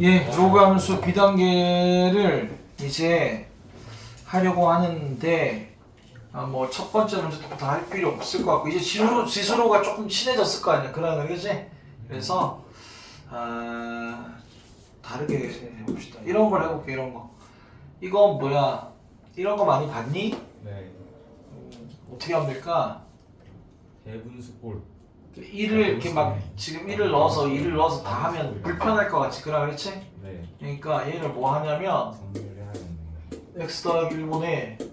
예, 로그 함수 B단계를 이제 하려고 하는데 아, 뭐 첫 번째 문제부터 할 필요 없을 것 같고 이제 지수로, 지수로가 조금 친해졌을 거 아니야 그러는 거지? 그래서 아, 다르게 해봅시다 이런 걸 해볼게 이런 거 이거 뭐야 이런 거 많이 봤니? 네. 음, 어떻게 하면 될까? 대분수골. 1을 이렇게 막 지금 1을 넣어서 2를 넣어서 다 하면 불편할 것 같지 그라 그렇지? 네. 그러니까 얘를 뭐 하냐면 정리를 해야겠네요. x 더하기 1분의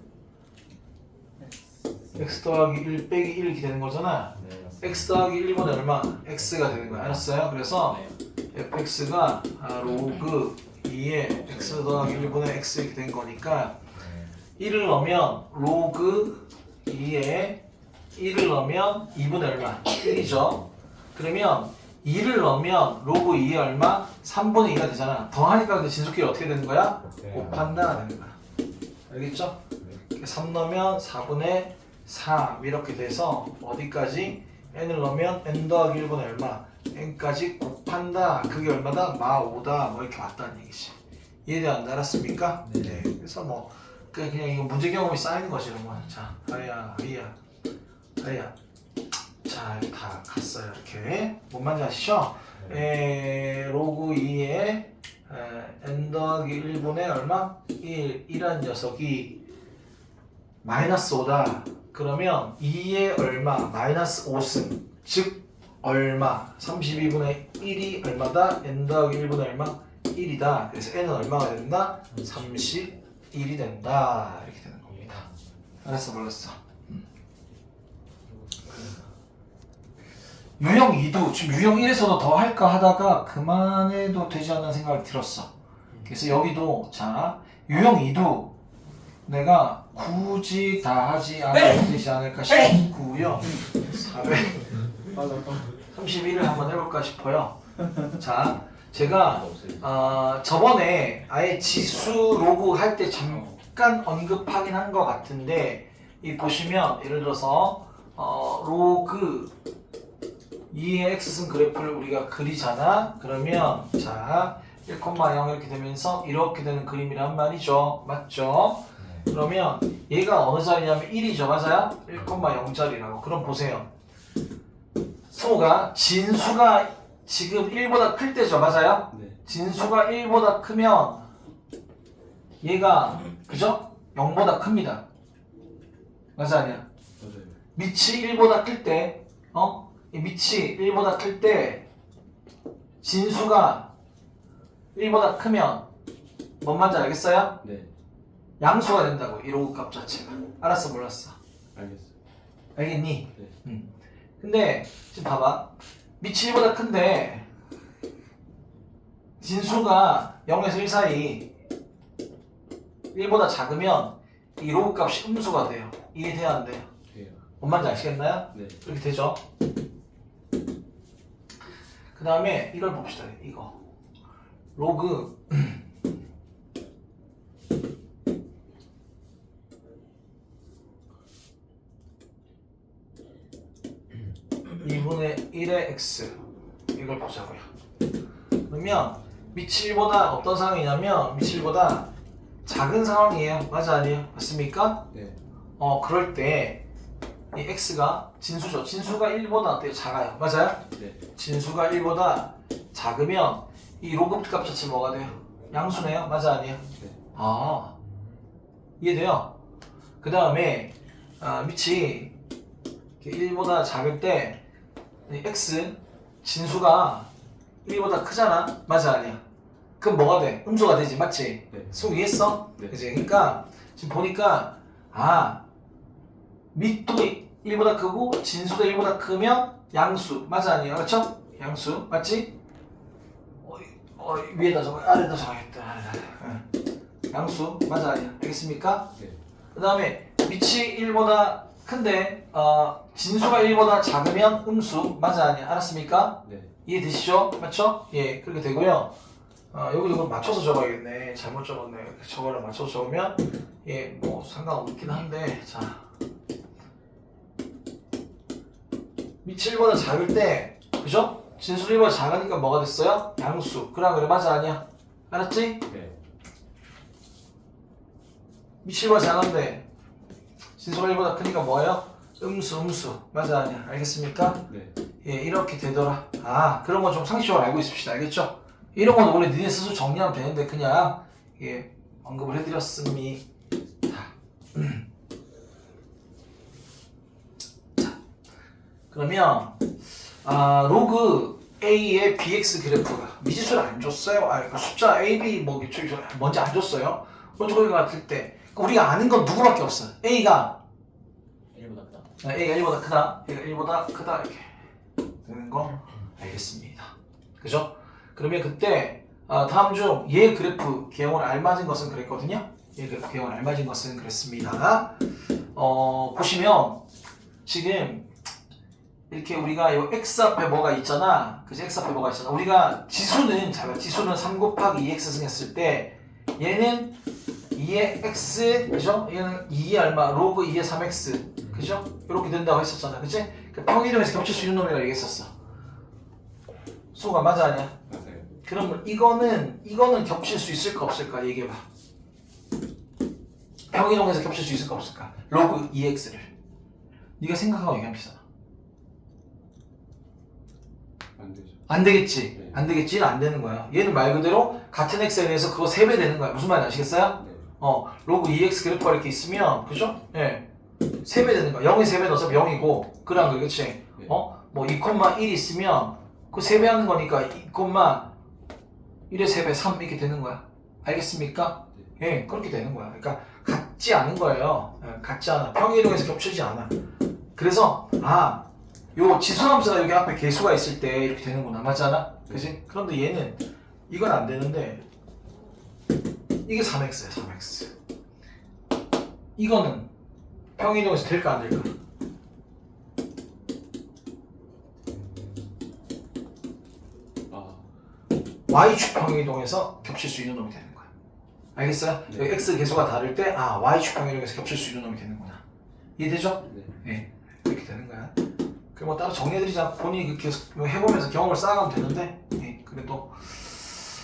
x 더하기 1 빼기 1 이렇게 되는 거잖아 네. 맞습니다. x 더하기 1분의 얼마? x가 되는 거야 알았어요? 그래서 fx가 아, 로그 2에 x 더하기 1분의 x 이렇게 된 거니까 네. 1을 넣으면 로그 2에 1을 넣으면 2분의 얼마? 1이죠 그러면 2를 넣으면 로그 2에 얼마? 3분의 2가 되잖아 더하니까 근데 진수끼리 어떻게 되는 거야? 네. 곱한다 되는 거야 알겠죠? 네. 3 넣으면 4분의 3 이렇게 돼서 어디까지? n을 넣으면 n 더하기 1분의 얼마? n까지 곱한다 그게 얼마다? 마 5다 뭐 이렇게 왔다는 얘기지 이해되었나 알았습니까? 네. 그래서 뭐 그냥, 그냥 이거 문제 경험이 쌓이는 거지 이런 거는 자 아야 아야 아야 자다 갔어요 이렇게 뭔 말인지 아시죠? 에, 로그 2에 n 더하기 1분의 얼마? 1 이란 녀석이 마이너스 5다 그러면 2의 얼마? 마이너스 5승 즉 얼마? 32분의 1이 얼마다? n 더하기 1분의 얼마? 1이다 그래서 n은 얼마가 된다? 31이 된다 이렇게 되는 겁니다 알았어 몰랐어 음. 유형 2도 지금 유형 1에서도 더 할까 하다가 그만해도 되지 않는 생각이 들었어. 그래서 여기도 자 유형 2도 내가 굳이 다 하지 않아도 되지 않을까 싶고요. 431을 한번 해볼까 싶어요. 자 제가 어, 저번에 아예 지수 로그 할 때 잠깐 언급하긴 한 것 같은데 이 보시면 예를 들어서 어, 로그 2의 x승 그래프를 우리가 그리잖아 그러면 자 1,0 이렇게 되면서 이렇게 되는 그림이란 말이죠 맞죠? 네. 그러면 얘가 어느 자리냐면 1이죠 맞아요? 1,0자리라고 그럼 보세요 소가 진수가 지금 1보다 클 때죠 맞아요? 네. 진수가 1보다 크면 얘가 그죠? 0보다 큽니다 맞아 아니야? 밑이 1보다 클 때, 어? 이 밑이 1보다 클 때, 진수가 1보다 크면, 뭔 말인지 알겠어요? 네. 양수가 된다고, 이 로그 값 자체가. 알았어, 몰랐어? 알겠어요. 알겠니? 네. 응. 근데, 지금 봐봐. 밑이 1보다 큰데, 진수가 0에서 1 사이 1보다 작으면, 이 로그 값이 음수가 돼요. 이해돼야 안 돼요? 뭔 말인지 아시겠나요? 네. 이렇게 되죠. 그 다음에 이걸 봅시다. 이거 로그 2분의 1의 x 이걸 보자고요. 그러면 미칠보다 어떤 상황이냐면 미칠보다 작은 상황이에요. 맞아 아니에요? 맞습니까? 네. 어 그럴 때 이 x가 진수죠. 진수가 1보다 어때요? 작아요. 맞아요? 네. 진수가 1보다 작으면 이 로그 값 자체 뭐가 돼요? 양수네요. 맞아 아니에요? 네. 아 이해돼요? 그 다음에 아, 밑이 1보다 작을 때이 x 진수가 1보다 크잖아. 맞아 아니야? 그럼 뭐가 돼? 음수가 되지. 맞지? 네. 수능 이해했어? 네. 그지? 그러니까 지금 보니까 아 밑도 1보다 크고 진수도 1보다 크면 양수 맞아 아니야? 그렇죠? 양수 맞지? 어, 어, 위에다 적어 아래다 적어야겠다 아래다. 응. 양수 맞아 아니야? 알겠습니까? 네. 그 다음에 밑이 1보다 큰데 어, 진수가 1보다 작으면 음수 맞아 아니야? 알았습니까? 네. 이해되시죠? 맞죠? 예, 그렇게 되고요. 어, 여기도 그럼 맞춰서 적어야겠네. 잘못 적었네. 저거를 맞춰서 적으면 예, 뭐 상관없긴 한데 자 밑 7보다 작을 때 그죠? 진수 1보다 작으니까 뭐가 됐어요? 양수. 그럼 그래 맞아 아니야? 알았지? 네. 미칠 보다 작은데 진수가 1보다 크니까 뭐예요? 음수 음수. 맞아 아니야? 알겠습니까? 네. 예, 이렇게 되더라. 아, 그런 건 좀 상식적으로 알고 있읍시다. 알겠죠? 이런 건 원래 니네 스스로 정리하면 되는데 그냥 예, 언급을 해드렸습니다. 음. 자, 그러면 아, 로그 A의 BX 그래프가 미지수를 안 줬어요. 아, 그 숫자 A, B 뭐 뭔지 안 줬어요. 거기 같을 때 그럼 우리가 아는 건 누구밖에 없어. A가 1보다 크다. 아, A가 1보다 크다. A가 1보다 크다 이렇게 되는 거 알겠습니다. 그죠? 그러면 그때 아, 다음 중 얘 그래프 개형을 알맞은 것은 그랬거든요. 얘 그래프 개형을 알맞은 것은 그랬습니다. 어, 보시면 지금 이렇게 우리가 요 x 앞에 뭐가 있잖아. 그지? x 앞에 뭐가 있잖아. 우리가 지수는 자, 지수는 3 곱하기 2x 승했을 때 얘는 2의 x 그죠? 얘는 2의 얼마? 로그 2의 3x 그죠? 이렇게 된다고 했었잖아. 그치? 그 평이동에서 겹칠 수 있는 놈이라고 얘기했었어. 수가 맞아 아니야? 맞아요. 그러면 이거는 이거는 겹칠 수 있을까 없을까 얘기해 봐. 평이동에서 겹칠 수 있을까 없을까? 로그 2x를 네가 생각하고 되잖아. 안 되겠지. 네. 안 되겠지. 안 되는 거야. 얘는 말 그대로 같은 x에 대해서 그거 3배 되는 거야. 무슨 말인지 아시겠어요? 네. 어, 로그 2x 그래프가 이렇게 있으면 그죠? 예. 3배 되는 거야. 0에 3배 넣어서 0이고 그런 거 그치? 네. 어? 뭐 2,1 있으면 그 3배 하는 거니까 2,1의 3배 3 이렇게 되는 거야. 알겠습니까? 예, 그렇게 되는 거야. 그러니까 같지 않은 거예요. 예, 같지 않아. 평이동에서 겹치지 않아. 그래서 아, 요 지수함수가 여기 앞에 개수가 있을 때 이렇게 되는구나. 맞잖아? 그지? 그런데 얘는 이건 안 되는데 이게 3x야, 3x. 이거는 평이동에서 될까 안 될까? 아. y축 평이동에서 겹칠 수 있는 놈이 되는 거야. 알겠어요? 네. 여기 x 개수가 다를 때 아, y축 평이동에서 겹칠 수 있는 놈이 되는구나. 이해되죠? 네. 네, 뭐 따로 정리해드리자. 본인이 그렇게 계속 뭐 해보면서 경험을 쌓아가면 되는데, 네, 그래도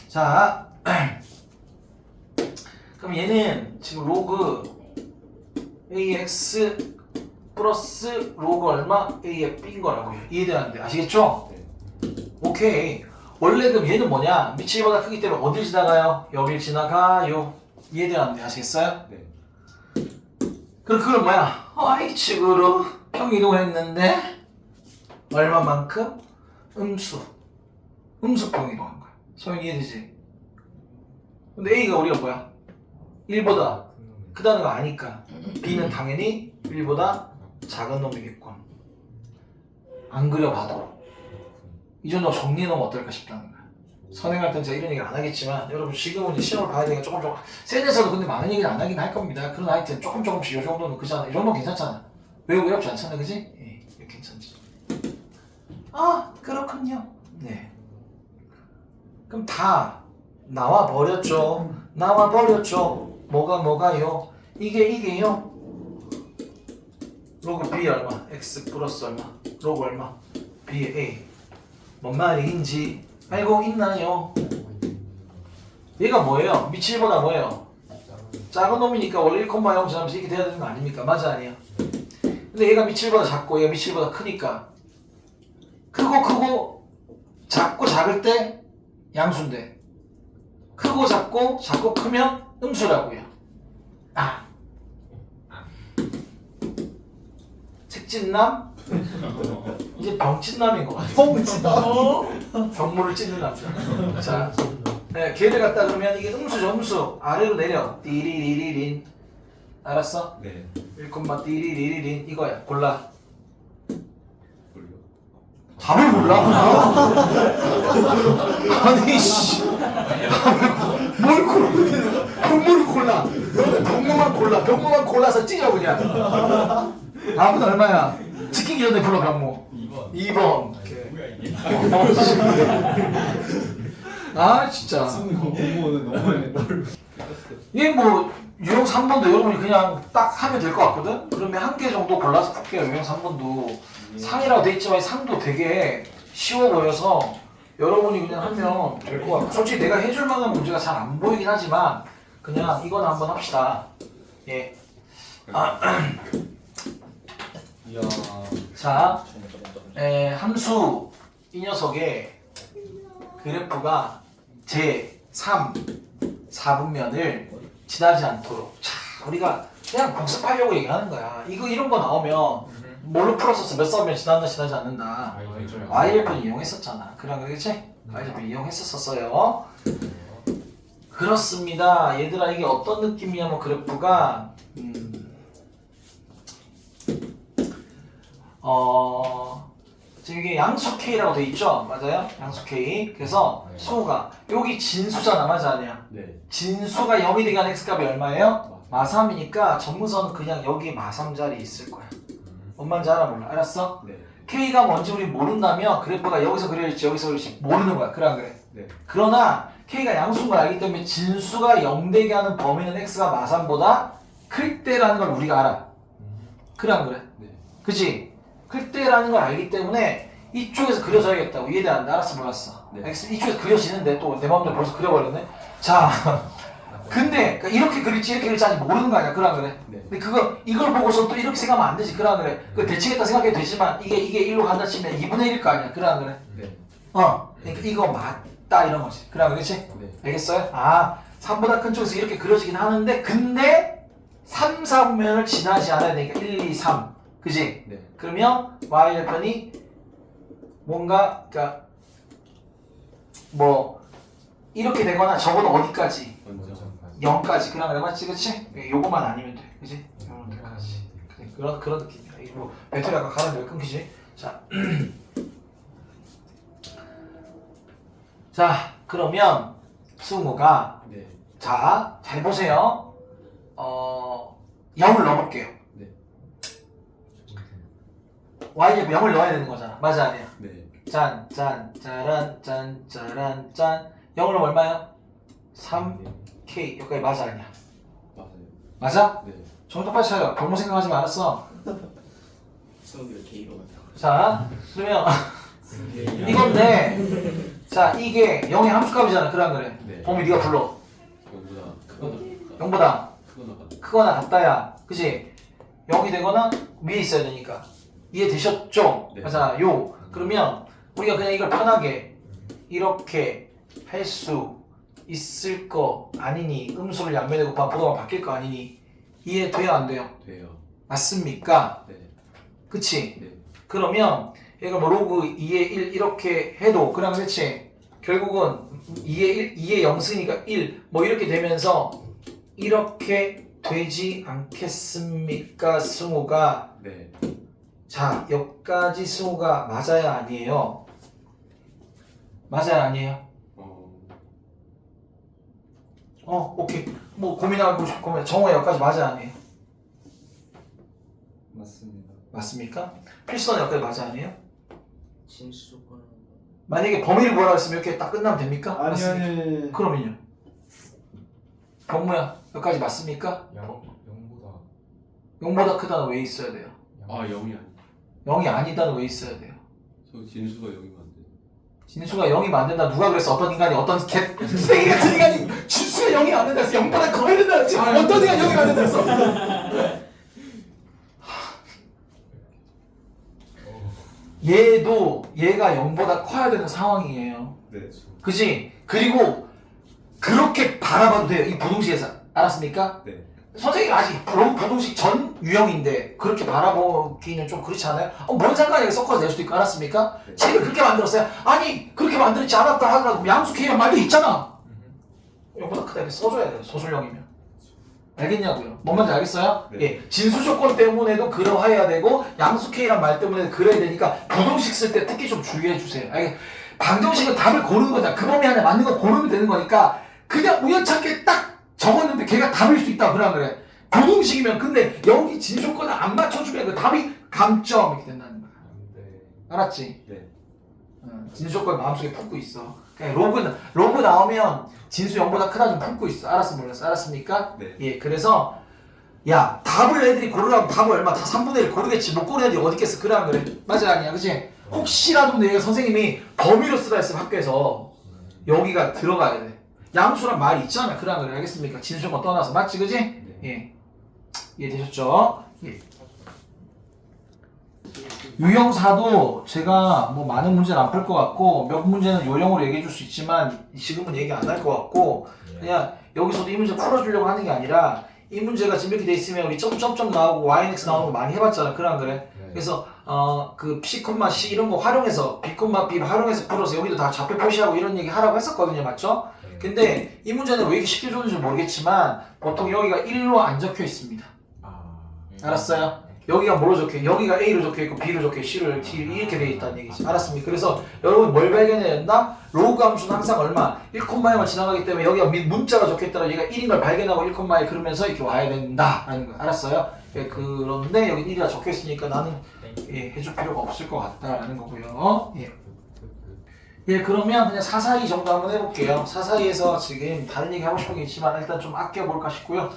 자, 그럼 얘는 지금 로그 ax 플러스 로그 얼마 a의 b인 거라고요. 이해되는데 아시겠죠? 네. 오케이. 원래 그럼 얘는 뭐냐? 미치보다 크기 때문에 어딜 지나가요? 여길 지나가요. 이해되는데 아시겠어요? 네. 그럼 그건 뭐야? y축으로 평이동했는데 얼마만큼? 음수. 음수 평이동한 거야. 소연 이해되지? 근데 a가 우리가 뭐야? 1보다 크다는 거 아니까 b는 당연히 1보다 작은 놈이겠군. 안 그려봐도 이 정도 정리해 놓으면 어떨까 싶다는 거야. 선행할 땐 제가 이런 얘기 안 하겠지만 여러분 지금은 이제 시험을 봐야 되니까 조금 조금 세대에서도 근데 많은 얘기는 안 하긴 할 겁니다. 그런 하여튼 조금 조금씩 이 정도는 그잖아. 이 정도 괜찮잖아. 외우기 어렵지 않잖아, 그지? 예, 괜찮지. 아 그렇군요. 네. 그럼 다 나와 버렸죠. 나와 버렸죠. 뭐가 뭐가요? 이게 이게요. 로그 b 얼마? x 플러스 얼마? 로그 얼마? b a. 뭔 말인지 알고 있나요? 얘가 뭐예요? 미칠보다 뭐예요? 작은 놈이니까 원래 1,0 지나면서 이렇게 돼야 되는 거 아닙니까? 맞아 아니야? 근데 얘가 미칠보다 작고 얘가 미칠보다 크니까 크고 크고 작고 작을 때 양수인데 크고 작고 작고 크면 음수라고요. 아 책진남 이제 병진남인 것 같아. 뻥치다. 병모를 찢는 남자. 자, 네, 걔를 갖다 그러면 이게 음수죠, 음수. 아래로 내려. 띠리리리린. 알았어? 네. 1콤마 띠리리리린 이거야. 골라. 답을 몰라? 아니 씨. 뭘 골라? 병모를 골라. 병모만 골라. 병모만 골라서 찢어 그냥. 답은 얼마야? 지키기 전에 불러 병모. 2번. 2번. 뭐야 이게? 아 진짜. 공부는 너무 많이 이게 뭐 유형 3번도 여러분이 그냥 딱 하면 될 것 같거든? 그러면 한 개 정도 골라서 볼게요 유형 3번도 상이라고 돼 있지만 이 상도 되게 쉬워 보여서 여러분이 그냥 하면 될 것 같고 솔직히 내가 해줄 만한 문제가 잘 안 보이긴 하지만 그냥 이건 한번 합시다. 예. 이야. 자, 에, 함수 이 녀석의 그래프가 제 3, 4분면을 지나지 않도록 자, 우리가 그냥 복습하려고 얘기하는 거야. 이거 이런 거 나오면 뭘로 풀었었어? 몇 사분면 지난다 지나지 않는다. YL분 이용했었잖아. 그런 거겠지? YL분 이용했었었어요. 그렇습니다. 얘들아 이게 어떤 느낌이냐면 그래프가 음, 어 지금 이게 양수 K라고 돼 있죠? 맞아요? 양수 K. 그래서 네. 수가 여기 진수잖아, 맞아 아니야? 네. 진수가 0이 되게 하는 x값이 얼마예요? 마삼이니까 정무선은 그냥 여기 마삼 자리 있을 거야. 뭔 말인지 알아 몰라? 알았어? 네. K가 뭔지 우리 모른다면 그래프가 여기서 그려질지 여기서 그려질지 모르는 거야. 그래 안 그래? 네. 그러나 K가 양수인 걸 알기 때문에 진수가 0 되게 하는 범위는 x가 마삼보다 클 때라는 걸 우리가 알아. 그래 안 그래? 네. 그치? 클 때라는 걸 알기 때문에 이쪽에서 그려져야겠다고 이해돼안 돼? 알았어 몰랐어? 네. 이쪽에서 그려지는데 또 내 마음대로 벌써 그려버렸네? 자 근데 그러니까 이렇게 그릴지 이렇게 그릴지 아직 모르는 거 아니야 안 그래? 네. 근데 그거 이걸 보고서 또 이렇게 생각하면 안 되지 안 그래? 그 대칭했다 생각해도 되지만 이게 이게 1로 간다 치면 2분의 1일 거 아니야 안 그래? 네. 어 그러니까 이거 맞다 이런 거지 안 그렇지? 네. 알겠어요? 아 3보다 큰 쪽에서 이렇게 그려지긴 하는데 근데 3, 4분면을 지나지 않아야 되니까 1, 2, 3 그지? 네. 그러면 y절편이 뭔가 그러니까 뭐 이렇게 되거나 적어도 어디까지 먼저. 0까지 그냥 내가 맞지 그치? 요거만 아니면 돼 그지? 요거까지 그런 그런 느낌이야 이게 뭐 배터리 아까 가는데 왜 끊기지? 자, 자 그러면 승우가 네. 자잘 보세요 어 0을 넣어볼게요 네. Y에 0을 넣어야 되는 거잖아 맞아 아니야? 네. 짠, 짠, 짜란, 짠, 짜란, 짠. 영어로 얼마야? 3K. 여기까지 맞아, 아니야? 맞아요. 맞아? 네. 정말 똑바로 차요. 병모 생각하지 말았어. 수업을 K로. 자, 그러면 이건데, 자, 이게 0의 함수값이잖아. 그래, 안 그래? 네. 범위 네가 불러. 영보다 크거나 같다. 0보다 크거나 같다. 크거나 같다야. 그지? 0이 되거나 위에 있어야 되니까. 이해되셨죠? 네. 맞아. 요. 그러면 우리가 그냥 이걸 편하게 이렇게 할 수 있을 거 아니니 음수를 양면에 곱하면 보도가 바뀔 거 아니니 이해돼요 안 돼요? 돼요. 맞습니까? 네. 그치? 네. 그러면 얘가 뭐 로그 2의 1 이렇게 해도 그럼 그치? 결국은 2의 1, 2의 0 쓰니까 1 뭐 이렇게 되면서 이렇게 되지 않겠습니까 승우가 네. 자 여기까지 승우가 맞아야 아니에요 맞아야 아니에요 어. 어 오케이 뭐 고민하고 싶 고민 정호야 여기까지 맞아야 아니에요 맞습니다. 맞습니까? 필수는 여기까지 맞아 아니에요? 진수 조건은 만약에 범위를 구하라 했으면 이렇게 딱 끝나면 됩니까? 아니 맞습니까? 아니. 그러면요 경무야 여기까지 맞습니까? 영 영보다 0보다 크다는 왜 있어야 돼요? 아 0이 아니. 0이 아니다는 왜 있어야 돼요? 저 진수가 0이면 안 돼. 진수가 0이 만든다 누가 그랬어 어떤 인간이 어떤 개 쓰레기 같은 인간이 진수가 0이 안 된다 해서 0보다 커야 된다 그랬지 어떤 인간이 0이 안 된다 했어 얘도 얘가 0보다 커야 되는 상황이에요 네. 그지? 그리고 그렇게 바라봐도 돼요 이 부동식에서 알았습니까? 네. 선생님 아직 그런 부동식 전 유형인데 그렇게 바라보기는 좀 그렇지 않아요? 어, 뭔 상관이야 섞어서 낼 수도 있고 알았습니까? 네. 책을 그렇게 만들었어요 아니 그렇게 만들지 않았다 하더라도 양수 K란 말도 있잖아 이거보다 크다 이렇게 써줘야 돼요 소술형이면 알겠냐고요 뭔 말인지 알겠어요? 네. 예 진수 조건 때문에도 그러해야 되고 양수 K란 말 때문에 그래야 되니까 부동식 쓸 때 특히 좀 주의해 주세요 알겠 방정식은 답을 고르는 거잖아 그 범위 안에 맞는 거 고르면 되는 거니까 그냥 우연찮게 딱 적었는데 걔가 답일 수 있다 안 그래 부동식이면 근데 여기 진수 조건을 안 맞춰주면 그 답이 감점 이렇게 된다는 거야 안돼 알았지? 네. 어, 진수 조건 마음속에 품고 있어. 그냥 로그 로그 나오면 진수 0보다 크다 좀 품고 있어. 알았어 몰랐어? 알았습니까? 네. 예. 그래서 야 답을 애들이 고르라고 답을 얼마 다 3분의 1 고르겠지 못 고르는 애들이 어디 있겠어 안 그래? 맞아 아니야 그치? 혹시라도 내가 선생님이 범위로 쓰라 했으면 학교에서 여기가 들어가야 돼. 양수란 말이 있잖아. 그런 걸 알겠습니까? 진수만 떠나서 맞지, 그지? 예. 이해되셨죠? 예. 유형사도 제가 뭐 많은 문제는 안 풀 것 같고 몇 문제는 요령으로 얘기해 줄 수 있지만 지금은 얘기 안 할 것 같고 그냥 여기서도 이 문제 풀어주려고 하는 게 아니라 이 문제가 지금 이렇게 돼 있으면 우리 점점점 나오고 yx 나오는 거 많이 해봤잖아. 안 그래? 그래서 어그 p, c 이런 거 활용해서 b, b 활용해서 풀어서 여기도 다 좌표 표시하고 이런 얘기 하라고 했었거든요. 맞죠? 근데 이 문제는 왜 이렇게 쉽게 줬는지 모르겠지만 보통 여기가 1로 안 적혀 있습니다. 알았어요? 여기가 뭐로 적혀? 있 여기가 A로 적혀 있고 B로 적혀 있고 C로 T 이렇게 돼 있다는 얘기지. 알았습니까? 그래서 여러분 뭘 발견해야 된다? 로그 함수는 항상 얼마? 1,1만 지나가기 때문에 여기가 미- 문자가 적혀 있더라. 얘가 1인 걸 발견하고 1,1 그러면서 이렇게 와야 된다라는 거. 알았어요? 예, 그런데 여기 1이라 적혀 있으니까 나는 예, 해줄 필요가 없을 것 같다라는 거고요. 예. 예, 그러면 그냥 사사이 정도 한번 해볼게요. 사사이에서 지금 다른 얘기 하고 싶은 게 있지만 일단 좀 아껴볼까 싶고요.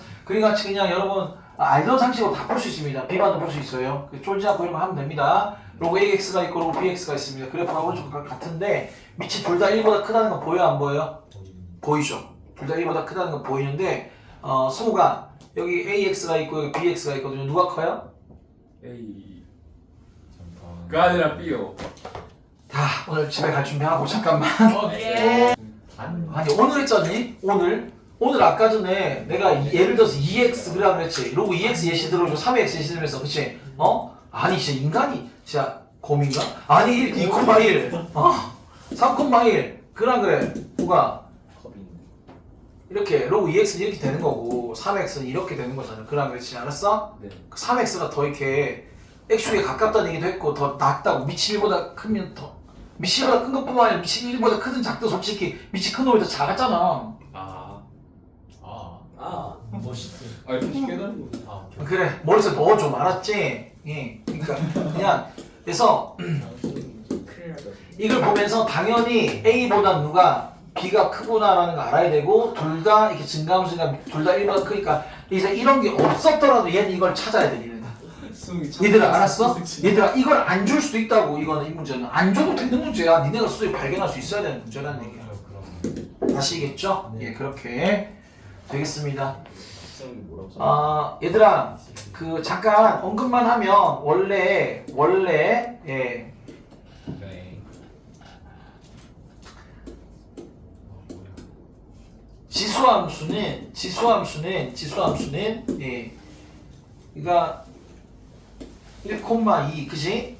같이 그냥 여러분 아, 알던 상식으로 다 풀 수 있습니다. 비반도 풀 수 있어요. 그 쫄지 않고 이런 거 하면 됩니다. 로그 AX가 있고 로그 BX가 있습니다. 그래프가 오른쪽 과 같은데 밑이 둘 다 1보다 크다는 건 보여 안 보여요? 보이죠. 둘 다 1보다 크다는 건 보이는데 어, 승우가 여기 AX가 있고 여기 BX가 있거든요. 누가 커요? A 가 아니라 B요 다 오늘 집에 갈 준비하고 잠깐만. 예. 아니 오늘 했잖니? 오늘 오늘 아까 전에 내가 이- 예를 들어서 2x 그래 그랬지 로그 2x 예시 들어줘 3x 예시 들면서 그치? 어? 아니 진짜 인간이 진짜 곰인가? 아니 1, 2,1 어? 3,1 그래 그래 누가 이렇게 로그 2x는 이렇게 되는 거고 3x는 이렇게 되는 거잖아 그래 그렇지 알았어? 네. 그 3x가 더 이렇게 x에 가깝다는 얘기도 했고 더 낮다고 미치 1보다 크면 더 미치 1보다 큰 것뿐만 아니라 미치 1보다 크든 작든 솔직히 미치 큰 놈이 더 작았잖아. 아. 아. 멋있어. 아, 이렇게 나는 거 아, 그래 머릿속에 넣어줘. 알았지? 예. 그러니까 그냥 그래서. 이걸 보면서 당연히 A보다 누가 B가 크구나라는 거 알아야 되고 둘 다 이렇게 증가함수가 둘다 1보다 크니까 이제 이런 게 없었더라도 얘는 이걸 찾아야 돼 얘들아 알았어? 얘들아 이걸 안 줄 수도 있다고 이거는 이 문제는 안 줘도 되는 문제야 니네가 스스로 발견할 수 있어야 되는 문제라는 얘기야 그럼 아시겠죠? 예 그렇게 되겠습니다? 아 얘들아 그 잠깐 언급만 하면 원래 원래 예 네. 지수함수는 지수함수는 지수함수는 예 그러니까 1,2 그지?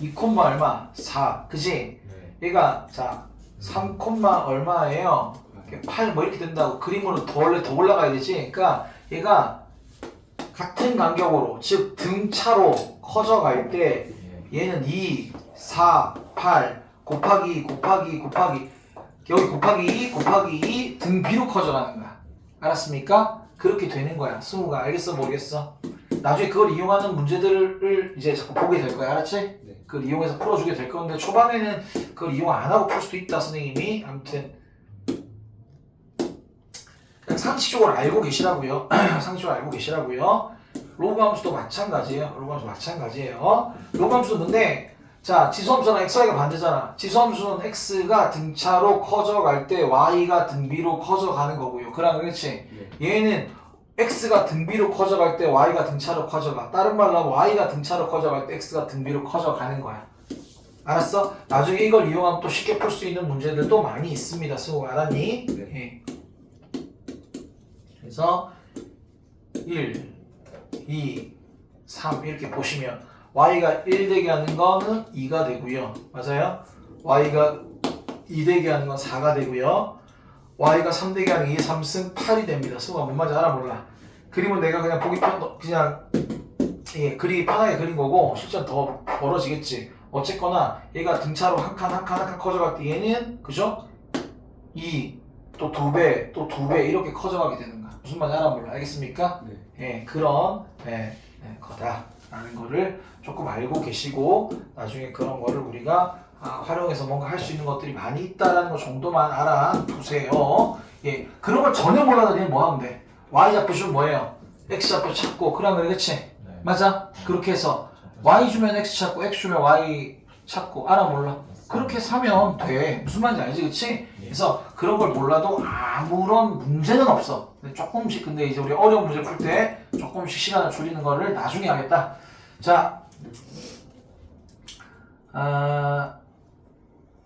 2, 얼마? 4 그지? 네. 얘가 자 3, 얼마예요? 8 뭐 이렇게 된다고 그림으로 더 원래 더 올라가야 되지. 그러니까 얘가 같은 간격으로 즉 등차로 커져갈 때 예. 얘는 2, 4, 8 곱하기 곱하기 곱하기 여기 곱하기 2 곱하기 2 등비로 커져가는 거야. 알았습니까? 그렇게 되는 거야. 승우가 알겠어 모르겠어? 나중에 그걸 이용하는 문제들을 이제 자꾸 보게 될 거야. 알았지? 네. 그걸 이용해서 풀어주게 될 건데 초반에는 그걸 이용 안 하고 풀 수도 있다 선생님이 아무튼 그냥 상식적으로 알고 계시라고요. 상식적으로 알고 계시라고요. 로그 함수도 마찬가지예요. 로그 함수 마찬가지예요. 로그 함수는 뭔데? 자, 지수함수랑 xy가 반대잖아. 지수함수는 x가 등차로 커져갈 때 y가 등비로 커져가는 거고요. 그럼 그렇지? 얘는 x가 등비로 커져갈 때 y가 등차로 커져가. 다른 말로 하면 y가 등차로 커져갈 때 x가 등비로 커져가는 거야. 알았어? 나중에 이걸 이용하면 또 쉽게 풀 수 있는 문제들도 많이 있습니다. 승우 알았니? 예. 그래서 1, 2, 3 이렇게 보시면 y가 1 되게 하는 거는 2가 되고요. 맞아요? y가 2 되게 하는 건 4가 되고요. Y가 3 되게 하는 2, 3승 8이 됩니다. 승우가 뭔 말인지 알아 몰라. 그림은 내가 그냥 보기 편 그냥 예, 그리기 편하게 그린 거고 실제 더 벌어지겠지. 어쨌거나 얘가 등차로 한 칸 한 칸 한 칸 커져갈 때 얘는 그죠? 2, 또 2배, 또 2배 이렇게 커져가게 되는 거야. 무슨 말인지 알아 몰라. 알겠습니까? 네. 예, 그런 예, 예, 거다라는 거를 조금 알고 계시고 나중에 그런 거를 우리가 아, 활용해서 뭔가 할 수 있는 것들이 많이 있다라는 거 정도만 알아두세요. 예, 그런 걸 전혀 몰라도 얘는 뭐 하면 돼? y 좌표 주면 뭐예요? x 좌표 찾고 그러면 그렇지? 네. 맞아? 그렇게 해서 y 주면 x 찾고 x 주면 y 찾고 알아 몰라 그렇게 사면 돼 무슨 말인지 알지 그치? 그래서 그런 걸 몰라도 아무런 문제는 없어 근데 조금씩 근데 이제 우리 어려운 문제 풀 때 조금씩 시간을 줄이는 거를 나중에 하겠다 자 아,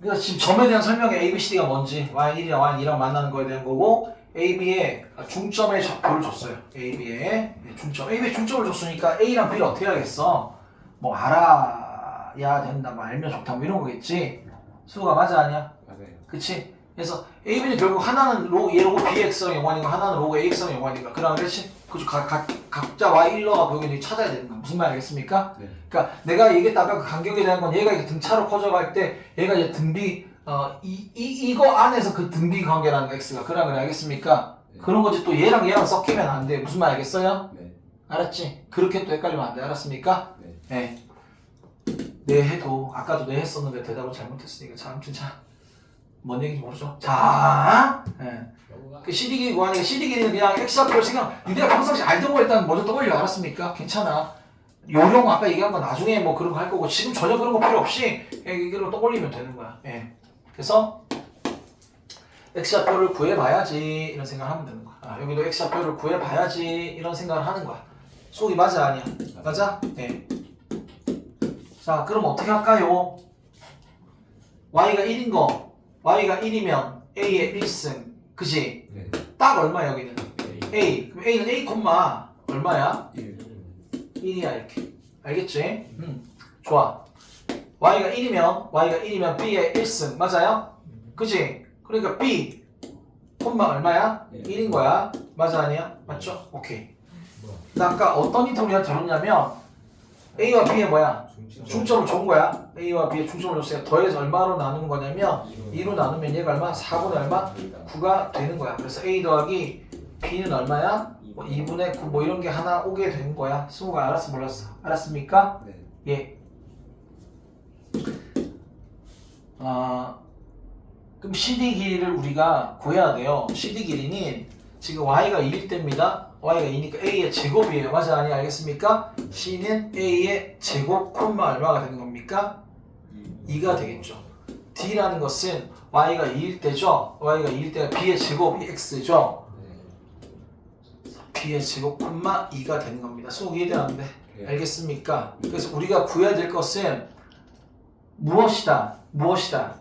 그래서 지금 점에 대한 설명이 A, B, C, D가 뭔지 Y1이랑 Y2랑 만나는 거에 대한 거고 A, B의 중점의 좌표를 줬어요 A, B의 중점 A, B의 중점을 줬으니까 A랑 B를 어떻게 하겠어? 뭐 알아야 된다 뭐 알면 좋다 뭐 이런 거겠지 수가 맞아 아니야? 맞아요. 그치? 그래서 A, B는 결국 하나는 로, 얘 로고 BX랑 연관이고 하나는 로고 AX랑 연관이니까 그럼 그렇지? 그죠? 각, 각, 각자 Y1러가 여기 찾아야 되는 거 무슨 말 알겠습니까? 네. 그러니까 내가 얘기했다가 그 간격에 대한 건 얘가 이제 등차로 커져갈 때 얘가 이제 등비 어, 이, 이, 이거 안에서 그 등비 관계라는 거 X가 그런 걸 알겠습니까? 네. 그런 거지 또 얘랑 얘랑 섞이면 안 돼. 무슨 말 알겠어요? 네. 알았지? 그렇게 또 헷갈리면 안 돼. 알았습니까? 네. 네. 네 해도 아까도 네 했었는데 대답을 잘못했으니까 참 진짜 뭔 얘기인지 모르죠. 자, 예. 그 CD 길이 구하니까 CD 길이는 그냥 X좌표를 그냥 니네가 평상시 알던 거 일단 먼저 떠올려 알았습니까? 괜찮아. 요령 아까 얘기한 거 나중에 뭐 그런 거 할 거고 지금 전혀 그런 거 필요 없이 이걸로 떠올리면 되는 거야. 예. 그래서 X좌표를 구해봐야지 이런 생각을 하면 되는 거야. 아, 여기도 X좌표를 구해봐야지 이런 생각을 하는 거야. 속이 맞아 아니야? 맞아? 네. 자 그럼 어떻게 할까요? y가 1인 거 y가 1이면 a의 1승 그지? 네. 딱 얼마 여기는? a 그럼 a는 a 콤마 얼마야? 1. 1이야 이렇게 알겠지? 음 좋아 y가 1이면 y가 1이면 b의 1승 맞아요? 그지? 그러니까 b 콤마 얼마야? 네. 1인 거야 맞아 아니야? 맞죠? 오케이 나 아까 어떤 우리가 들었냐면 a와 b의 뭐야? 중점을 준 거야 a와 b의 중점을 줬으니까 더해서 얼마로 나누는 거냐면 2로 나누면 얘가 얼마? 4분의 얼마? 9가 되는 거야 그래서 a 더하기 b는 얼마야? 뭐 2분의 9 뭐 이런 게 하나 오게 되는 거야 승우가 알았어 몰랐어? 알았습니까? 네. 예. 아, 그럼 CD 길이를 우리가 구해야 돼요. CD 길이는 지금 y가 2일 때입니다. Y가 2니까 a의 제곱이에요. 맞아 아니 알겠습니까? c는 a의 제곱 콤마 얼마가 되는 겁니까? 2가 되겠죠. d라는 것은 y가 2일 때죠. y가 2일 때가 b의 제곱이 x죠. b의 제곱 콤마 2가 되는 겁니다. 속 이해되는데 네. 알겠습니까? 그래서 우리가 구해야 될 것은 무엇이다? 무엇이다?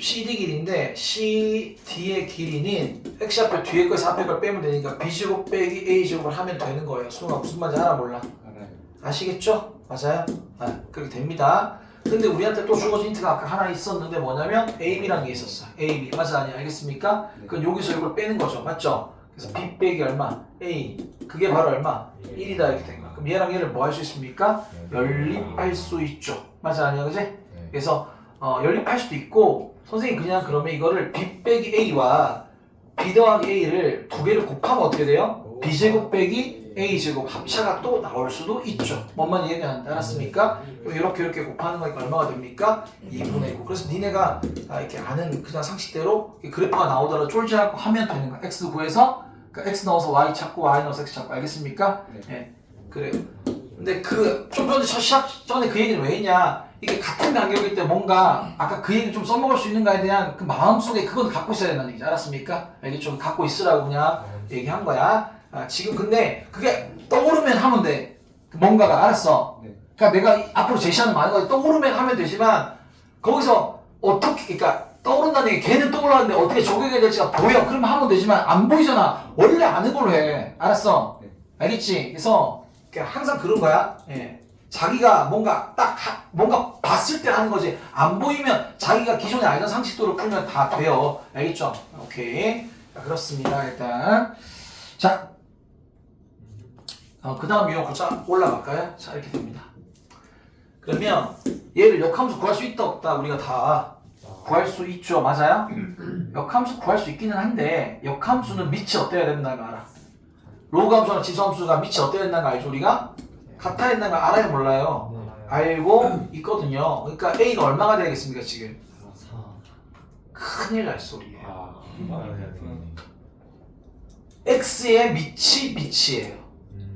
CD 길인데 CD의 길이는 X좌표 뒤에 거에서 앞에 걸 빼면 되니까 B제곱 빼기 A제곱을 하면 되는 거예요. 수능아 무슨 말인지 알아 몰라? 알아요. 아시겠죠? 맞아요? 아, 그렇게 됩니다. 근데 우리한테 또 주어진 힌트가 아까 하나 있었는데 뭐냐면 AB라는 게 있었어. AB 맞아 아니 알겠습니까? 네. 그럼 여기서 이걸 빼는 거죠. 맞죠? 그래서 B 빼기 얼마? A 그게 바로 얼마? 1이다 이렇게 된 거야. 그럼 얘랑 얘를 뭐 할 수 있습니까? 연립할 수 있죠. 맞아 아니야 그지? 그래서 어, 연립할 수도 있고 선생님 그냥 그러면 이거를 b 빼기 a와 b 더하기 a를 두 개를 곱하면 어떻게 돼요? b 제곱 빼기 a 제곱 합차가 또 나올 수도 있죠. 뭔만 이해가 알았습니까? 그럼 이렇게 이렇게 곱하는 거니까 얼마가 됩니까? 2분의 9. 그래서 니네가 아, 이렇게 아는 그냥 상식대로 그래프가 나오더라도 쫄지 않고 하면 되는 거야. x 구해서 그 x 넣어서 y 찾고 y 넣어서 x 찾고 알겠습니까? 네. 그래요. 근데 그 좀 전에 첫 시작 전에 그 얘기는 왜 했냐? 이게 같은 간격일 때 뭔가 아까 그 얘기 좀 써먹을 수 있는가에 대한 그 마음속에 그건 갖고 있어야 된다는 얘기지 알았습니까? 알겠죠? 갖고 있으라고 그냥 얘기한 거야. 아, 지금 근데 그게 떠오르면 하면 돼. 뭔가가 알았어. 네. 그러니까 내가 이- 앞으로 제시하는 많은 거 떠오르면 하면 되지만 거기서 어떻게 그러니까 떠오른다는 게 걔는 떠올랐는데 어떻게 적용해야 될지가 보여. 그러면 하면 되지만 안 보이잖아. 원래 아는 걸로 해. 알았어? 네. 알겠지? 그래서 그러니까 항상 그런 거야. 예. 자기가 뭔가 딱 하- 뭔가 봤을 때 하는 거지. 안 보이면 자기가 기존에 알던 상식도로 풀면 다 돼요. 알겠죠? 오케이. 자, 그렇습니다. 일단 자, 어, 그 다음 유형 고차 올라갈까요? 자 이렇게 됩니다. 그러면 얘를 역함수 구할 수 있다 없다 우리가 다 구할 수 있죠. 맞아요? 역함수 구할 수 있기는 한데 역함수는 밑이 어때야 된다는 거 알아? 로그함수나 지수함수가 밑이 어때야 된다는 거 알죠? 우리가? 같아야 된다는 거 알아요? 몰라요? 알고 있거든요. 그러니까 A가 얼마가 되겠습니까 지금? 큰일 날 소리예요. 아. X의 밑이 밑이에요.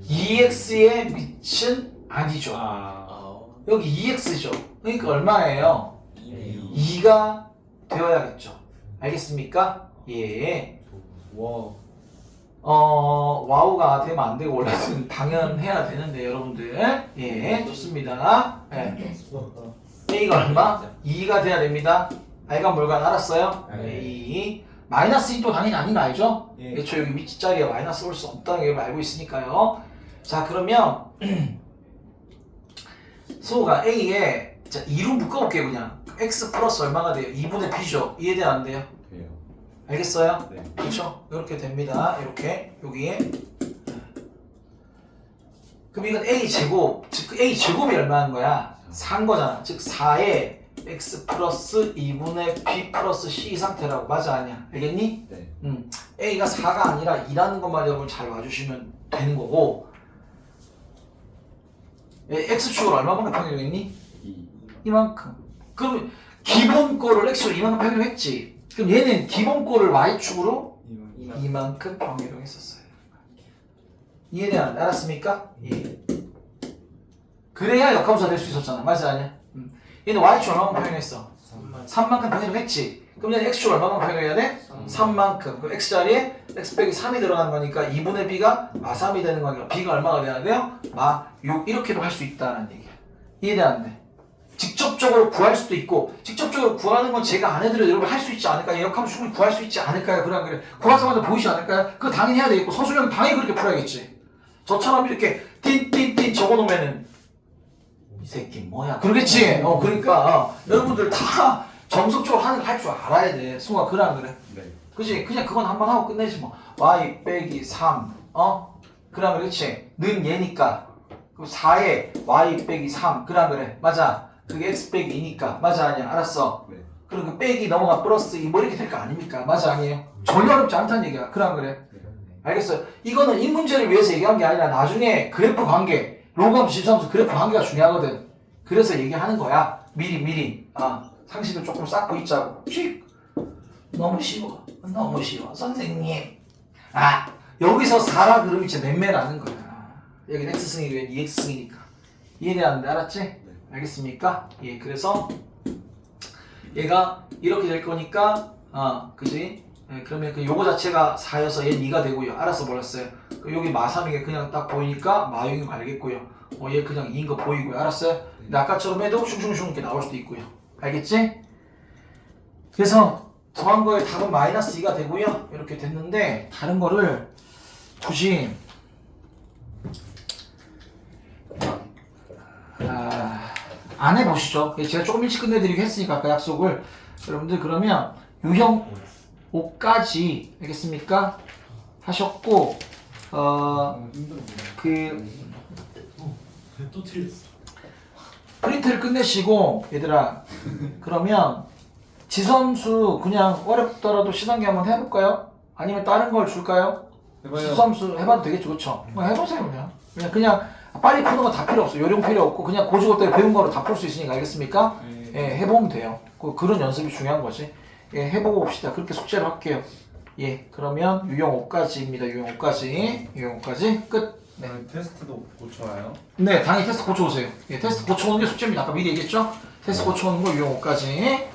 2X의 밑은 아니죠. 아. 여기 2x죠. 그러니까 얼마예요? 2네요 2가 되어야겠죠. 알겠습니까? 예. 와 어, 와우가 되면 안 되고 원래는 당연해야 되는데 여러분들. 예, 좋습니다. 예. A가 얼마? 2가 돼야 됩니다. I가 뭘까 알았어요? 네. A. 마이너스 2도 당연히 아닌 거 알죠? 예. 애초 여기 위치 자리에 마이너스 올 수 없다는 걸 알고 있으니까요. 자, 그러면 수호가 A에 자, 2로 묶어볼게요, 그냥. X 플러스 얼마가 돼요? 2분의 B죠. 이해돼 안 돼요? 알겠어요? 네. 그렇죠? 이렇게 됩니다. 이렇게 여기에 그럼 이건 a 제곱 즉그 a 제곱이 얼마인 거야? 4인 거잖아. 즉 4에 x 플러스 2분의 b 플러스 c 이 상태라고 맞아 아니야? 알겠니? 네. 음 a가 4가 아니라 2라는 것만 여러분 잘 와주시면 되는 거고 예, x축을 얼마만큼 평균했니? 2. 이만큼. 그럼 기본 거를 x로 이만큼 평균했지. 그럼 얘는 기본 거를 y축으로 이만큼 병렬형했었어요. 이해되나? 알았습니까? 예. 그래야 역함수가 될 수 있었잖아. 맞아 아니야? 음. 얘는 y축 얼마만큼 평균했어? 3만큼 평균했지. 그럼 얘는 x축 얼마만큼 평균해야 돼? 3 만큼. 그럼 x 자리에 x 빼기 3이 들어가는 거니까 2분의 b가 마 3이 되는 거니까 b가 얼마가 돼야 돼요? 마 6. 이렇게도 할 수 있다는 얘기야. 이해돼 안 돼? 직접적으로 구할 수도 있고 직접적으로 구하는 건 제가 안 해드려도 여러분 할 수 있지 않을까요? 이렇게 하면 충분히 구할 수 있지 않을까요? 안 그래? 구하자마자 보이지 않을까요? 그거 당연히 해야 되겠고 서술형 당연히 그렇게 풀어야겠지 저처럼 이렇게 띵띵띵 적어놓으면은 이 새끼 뭐야 그러겠지 어 그러니까 어, 여러분들 다 정석적으로 하는 거할줄 알아야 돼 승우가 그래 안 그래? 네. 그지? 그냥 그건 한 번 하고 끝내지 뭐. y 빼기 3, 어? 그럼 그렇지. 는 얘니까. 그럼 4에 y 빼기 3, 그럼 그래. 맞아. 그게 x 빼기 2니까. 맞아, 아니야. 알았어. 네. 그리고 그 빼기 넘어가 플러스 2, 뭐 이렇게 될 거 아닙니까? 맞아, 아니에요? 전혀 어렵지 않다는 얘기야. 그럼 그래. 알겠어요. 이거는 이 문제를 위해서 얘기한 게 아니라 나중에 그래프 관계, 로그하면 집사하면서 그래프 관계가 중요하거든. 그래서 얘기하는 거야. 미리, 미리. 아, 상식을 조금 쌓고 있자고. 씩! 너무 쉬워. 너무 쉬워. 선생님. 아, 여기서 4라 그러면 이제 맴매라는 거야. 여기 X승이 왜 2X승이니까. 이해되는데 알았지? 알겠습니까? 예, 그래서 얘가 이렇게 될 거니까, 어, 그지? 예, 그러면 그 요거 자체가 4여서 얘 2가 되고요. 알았어, 몰랐어요. 그 여기 마3이게 그냥 딱 보이니까 마용인 거 알겠고요. 어, 얘 그냥 2인 거 보이고요. 알았어요? 근데 아까처럼 해도 슝슝슝 이렇게 나올 수도 있고요. 알겠지? 그래서 더한 거의 답은 마이너스 2가 되고요. 이렇게 됐는데 다른 거를 굳이 아, 안 해보시죠. 제가 조금 일찍 끝내드리기로 했으니까 아까 약속을 여러분들 그러면 유형 5까지 알겠습니까? 하셨고 어그 또 틀렸어 프린트를 끝내시고 얘들아 그러면 지섬수 그냥 어렵더라도 시단계 한번 해볼까요? 아니면 다른 걸 줄까요? 지섬수 해봐도 되겠죠 그쵸? 뭐 해보세요 그냥 그냥 그냥 빨리 푸는 거다 필요 없어 요령 필요 없고 그냥 고지고대 배운 거로 다 풀 수 있으니까 알겠습니까? 예 해보면 돼요 그, 그런 연습이 중요한 거지 예 해보고 봅시다 그렇게 숙제를 할게요 예 그러면 유형 5까지입니다 유형 5까지 유형 5까지 끝 네. 테스트도 고쳐와요? 네, 당연히 테스트 고쳐오세요. 예, 테스트 고쳐오는 게 숙제입니다. 아까 미리 얘기했죠? 테스트 고쳐오는 거 유형 5까지. 예.